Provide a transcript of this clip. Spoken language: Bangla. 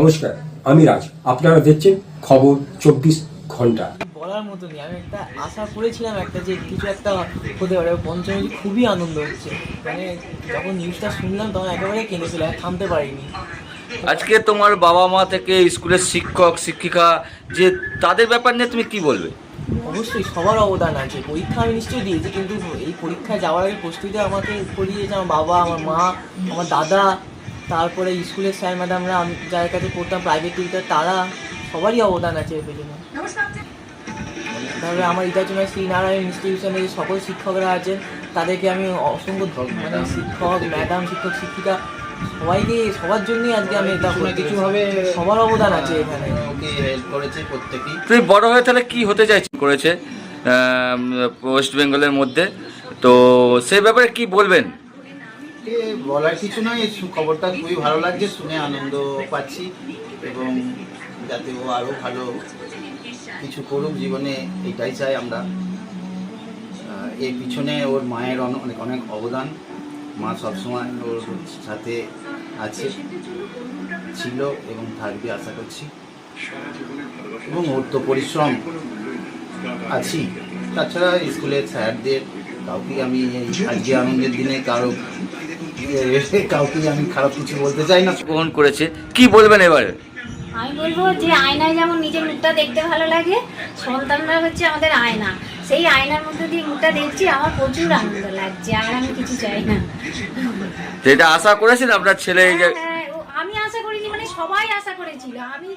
নমস্কার আমি রাজ। আপনারা দেখছেন খবর চব্বিশ ঘণ্টা। বলার মতো নেই। আমি একটা আশা করেছিলাম একটা যে কিছু একটা হতে পারে। পঞ্চমী খুবই আনন্দ হচ্ছে। মানে যখন নিউজটা শুনলাম তখন একেবারে কেঁদেছিল আর থামতে পারিনি। আজকে তোমার বাবা মা থেকে স্কুলের শিক্ষক শিক্ষিকা যে তাদের ব্যাপার নিয়ে তুমি কি বলবে? অবশ্যই সবার অবদান আছে। পরীক্ষা আমি নিশ্চয়ই দিয়েছি কিন্তু এই পরীক্ষায় যাওয়ার আগে প্রস্তুতি আমাকে করিয়েছে আমার বাবা আমার মা আমার দাদা তারপরে স্কুলের স্যার ম্যাডামরা আমি যার কাছে পড়তাম প্রাইভেট টিউটার তারা সবারই অবদান আছে এর পেছনে তারপরে আমার ইতাচনা শ্রীনারায়ণ ইনস্টিটিউশনে যে সকল শিক্ষকরা আছেন তাদেরকে আমি অসংখ্য মানে শিক্ষক ম্যাডাম শিক্ষক শিক্ষিকা সবাইকে সবার জন্যই আজকে আমি এটা কিছু না করতেছি। কিছু ভাবে সবার অবদান আছে এখানে। ওকে হেল্প করেছে প্রত্যেকেই। তুমি বড় হয়ে তাহলে কি হতে চাইছো? করেছে ওয়েস্ট বেঙ্গলের মধ্যে। তো সেই ব্যাপারে কি বলবেন? বলার কিছু নয় খবরটা খুবই ভালো লাগছে, শুনে আনন্দ পাচ্ছি এবং যাতে ও আরও ভালো কিছু করুক জীবনে, এটাই চাই আমরা। এর পিছনে ওর মায়ের অন- অনেক অনেক অবদান। মা সবসময় ওর সাথে আছে, ছিল এবং থাকবে, আশা করছি। এবং ওর তো পরিশ্রম আছি। তাছাড়া স্কুলের স্যারদের, কাউকে আমি আজকে আনন্দের দিনে কারও কাউকে আমি খারাপ কিছু বলতে চাই না। গ্রহণ করেছে। কি বলবেন এবারে? আমি বলব যে আয়নায় যেমন নিজের মুখটা দেখতে ভালো লাগে সন্তানরা হচ্ছে আমাদের আয়না। সেই আয়নার মধ্যে দিয়ে মুখটা দেখছি আমার প্রচুর আনন্দ লাগছে আর আমি কিছু চাই না। যেটা আশা করেছেন আপনার ছেলে হ্যাঁ, ও- আমি আশা করিনি মানে সবাই আশা করেছিল। আমি